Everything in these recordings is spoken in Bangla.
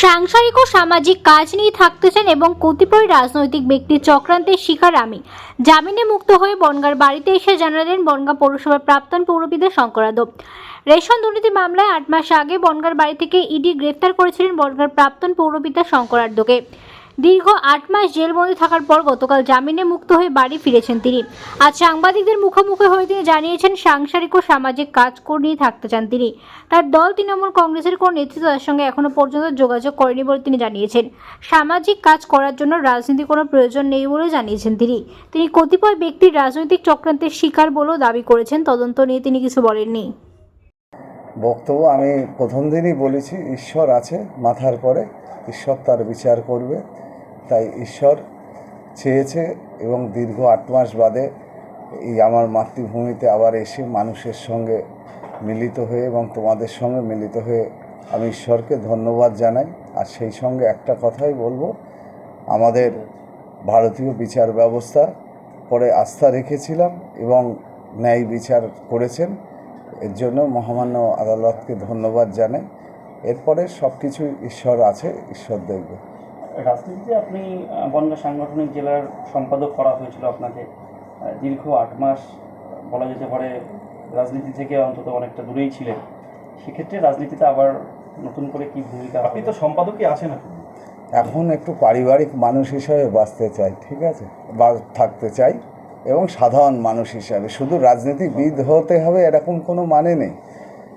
সাংসারিক ও সামাজিক কাজ নিয়ে থাকতেছেন এবং কতিপয় রাজনৈতিক ব্যক্তির চক্রান্তের শিকার আমি। জামিনে মুক্ত হয়ে বনগার বাড়িতে এসে জানালেন বনগা পৌরসভার প্রাক্তন পৌরপিতা শঙ্কর যাদব রেশন দুর্নীতি মামলায় আট মাস আগে বনগার বাড়ি থেকে ইডি গ্রেফতার করেছিলেন বনগার প্রাক্তন পৌরপিতা শঙ্কর আড্ডকে দীর্ঘ আট মাস জেলবন্দি থাকার পর গতকাল জামিনে মুক্ত হয়ে বাড়ি ফিরেছেন তিনি। আজ সাংবাদিকদের মুখোমুখি হয়ে তিনি জানিয়েছেন, সাংসারিক ও সামাজিক কাজ নিয়ে থাকতে চান তিনি। তার দল তৃণমূল কংগ্রেসের কোন নেতৃত্ব তার সঙ্গে এখনও পর্যন্ত যোগাযোগ করেনি বলে তিনি জানিয়েছেন। সামাজিক কাজ করার জন্য রাজনীতি কোনো প্রয়োজন নেই বলে জানিয়েছেন তিনি। তিনি কতিপয় ব্যক্তির রাজনৈতিক চক্রান্তের শিকার বলেও দাবি করেছেন, তদন্ত নিয়ে তিনি কিছু বলেননি। বক্তব্য আমি প্রথম দিনই বলেছি, ঈশ্বর আছে মাথার পরে, ঈশ্বর তার বিচার করবে। তাই ঈশ্বর চেয়েছে এবং দীর্ঘ আট মাস বাদে এই আমার মাতৃভূমিতে আবার এসে মানুষের সঙ্গে মিলিত হয়ে এবং তোমাদের সঙ্গে মিলিত হয়ে আমি ঈশ্বরকে ধন্যবাদ জানাই। আর সেই সঙ্গে একটা কথাই বলব, আমাদের ভারতীয় বিচার ব্যবস্থা পরে আস্থা রেখেছিলাম এবং ন্যায় বিচার করেছেন। এর জন্য মহামান্য আদালতকে ধন্যবাদ জানাই। এরপরে সব কিছু ঈশ্বর আছে ঈশ্বর দেখবে। রাজনীতিতে আপনি বনগাঁ সাংগঠনিক জেলার সম্পাদক করা হয়েছিল আপনাকে। দীর্ঘ আট মাস বলা যেতে পারে রাজনীতি থেকে অন্তত অনেকটা দূরেই ছিলেন। সেক্ষেত্রে রাজনীতিতে আবার নতুন করে কি ভূমিকা আপনি তো সম্পাদকই আছেন এখন। এখন একটু পারিবারিক মানুষ হিসাবে বাঁচতে চাই ঠিক আছে? বা থাকতে চাই। এবং সাধারণ মানুষ হিসাবে। শুধু রাজনীতিবিদ হতে হবে এরকম কোনো মানে নেই।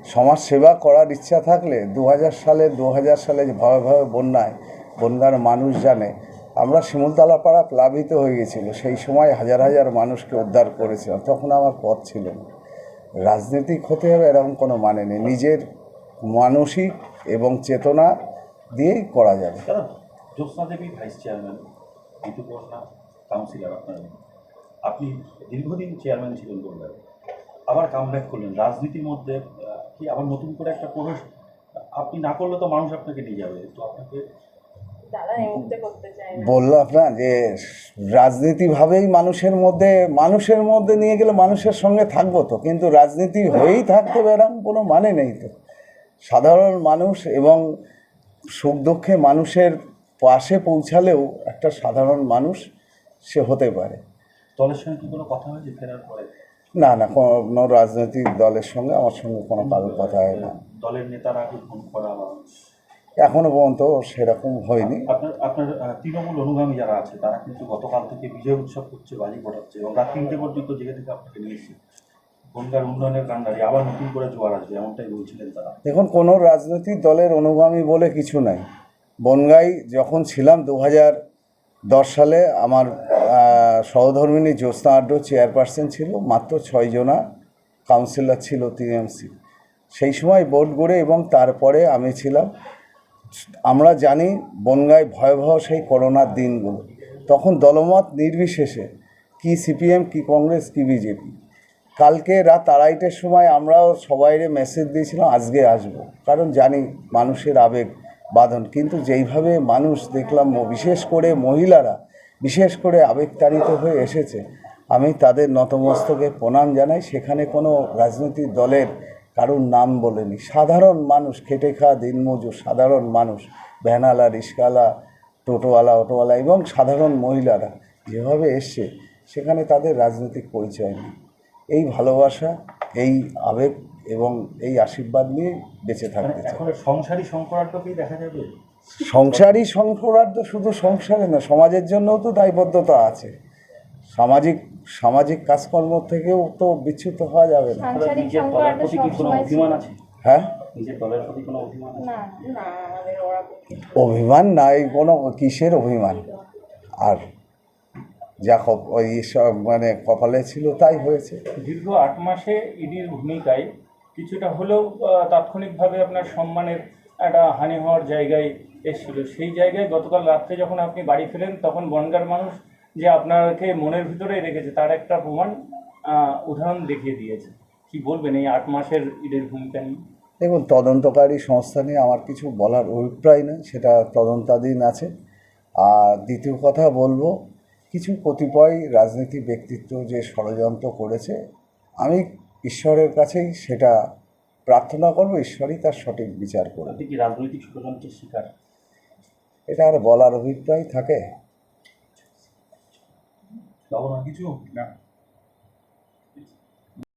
সমাজ সেবা করার ইচ্ছা থাকলে দু হাজার সালে দু হাজার সালে যে ভয়ে ভয়ে বন্যায়, বন্যার মানুষ জানে, আমরা শিমুলতলা পাড়া প্লাবিত হয়ে গেছিল। সেই সময় হাজার হাজার মানুষকে উদ্ধার করেছিলাম তখন আমার পথ ছিল না। রাজনীতিক হতে হবে এরকম কোনো মানে নেই। নিজের মানসিক এবং চেতনা দিয়েই করা যাবে। আপনার। আপনি দীর্ঘদিন চেয়ারম্যান ছিলেন বললেন। আবার কাম ব্যাক করলেন। রাজনীতির মধ্যে কি আবার নতুন করে একটা প্রবেশ? আপনি না করলে তো মানুষ আপনাকে নিয়ে যাবে। তো আপনাকে বললাম না। যে রাজনীতিভাবেই মানুষের মধ্যে মানুষের মধ্যে নিয়ে গেলে মানুষের সঙ্গে থাকব তো। কিন্তু রাজনীতি হয়েই থাকতে হবে এরকম কোনো মানে নেই তো। সাধারণ মানুষ এবং সুখ দুঃখে মানুষের পাশে পৌঁছালেও একটা সাধারণ মানুষ সে হতে পারে। দলের সঙ্গে কি কোনো কথা হয়েছে ফেরার পরে? না না কোনো রাজনৈতিক দলের সঙ্গে আমার সঙ্গে কোনো কারোর কথা হয় না দলের নেতারা কি ফোন করা বা? এখনও পর্যন্ত সেরকম হয়নি। আপনার আপনার তৃণমূল অনুগামী যারা আছে তারা কিন্তু গতকাল থেকে বিজয় উৎসব করছে বাজি ফোটাচ্ছে এবং রাত তিনটে পর্যন্ত জেগে থেকে আপনাকে নিয়েছে বনগার উন্নয়নের কান্ডারি আবার নতুন করে জোয়ার আসবে এমনটাই বলছিলেন তারা। দেখুন কোনো রাজনৈতিক দলের অনুগামী বলে কিছু নাই। বনগাই যখন ছিলাম দু হাজার দশ সালে আমার সহধর্মিনী জ্যোৎস্না আড্ড চেয়ারপারসন ছিল, মাত্র ছয়জনা কাউন্সিলর ছিল টিএমসি। সেই সময় বোর্ড গড়ে এবং তারপরে আমি ছিলাম। আমরা জানি বনগায় ভয়াবহ সেই করোনার দিনগুলো। তখন দলমত নির্বিশেষে কি সিপিএম, কি কংগ্রেস, কি বিজেপি। কালকে রাত আড়াইটের সময় আমরাও সবাইরে মেসেজ দিয়েছিলাম, আজকে আসব। কারণ জানি মানুষের আবেগ বাঁধন। কিন্তু যেইভাবে মানুষ দেখলাম, বিশেষ করে মহিলারা বিশেষ করে আবেগতাড়িত হয়ে এসেছে। আমি তাদের নতমস্তকে প্রণাম জানাই। সেখানে কোনো রাজনৈতিক দলের কারুর নাম বলেনি। সাধারণ মানুষ খেটে খাওয়া দিনমজুর সাধারণ মানুষ ভ্যানালা রিস্কালা টোটোওয়ালা অটোওয়ালা এবং সাধারণ মহিলারা যেভাবে এসছে সেখানে তাদের রাজনৈতিক পরিচয় নেই। এই ভালোবাসা এই আবেগ এবং এই আশীর্বাদ নিয়ে বেঁচে থাকতে সংসারী শঙ্করাট্যকেই দেখা যাবে? সংসারই সংসারার্থ শুধু সংসারে না সমাজের জন্যও তো দায়বদ্ধতা আছে। সামাজিক সামাজিক কাজকর্ম থেকেও তো বিচ্যুত হওয়া যাবে না। নিজের দলের প্রতি কি কোনো অভিমান আছে? হ্যাঁ? নিজের দলের প্রতি কোনো অভিমান না না অভিমান নাই কোনো কিসের অভিমান? আর যা ওই সব মানে কপালে ছিল তাই হয়েছে। দীর্ঘ আট মাসে ইডির ভূমিকায় কিছুটা হলেও তাৎক্ষণিকভাবে আপনার সম্মানের একটা হানি হওয়ার জায়গায় এসেছিল। সেই জায়গায় গতকাল রাত্রে যখন আপনি বাড়ি ফেরেন তখন বনগার মানুষ যে আপনাকে মনের ভিতরেই রেখেছে তার একটা প্রমাণ উদাহরণ দেখিয়ে দিয়েছে। কি বলবেন এই আট মাসের ঈদের ভূমিকা নিয়ে দেখুন তদন্তকারী সংস্থা নিয়ে আমার কিছু বলার অভিপ্রায় নেই সেটা তদন্তাধীন আছে। আর দ্বিতীয় কথা বলব কিছু কতিপয় রাজনীতি ব্যক্তিত্ব যে ষড়যন্ত্র করেছে আমি ঈশ্বরের কাছেই সেটা প্রার্থনা করব ঈশ্বরই তার সঠিক বিচার করবে কি রাজনৈতিক ষড়যন্ত্রের শিকার? এটা আর বলার অভিপ্রায় থাকে? কিছু? না।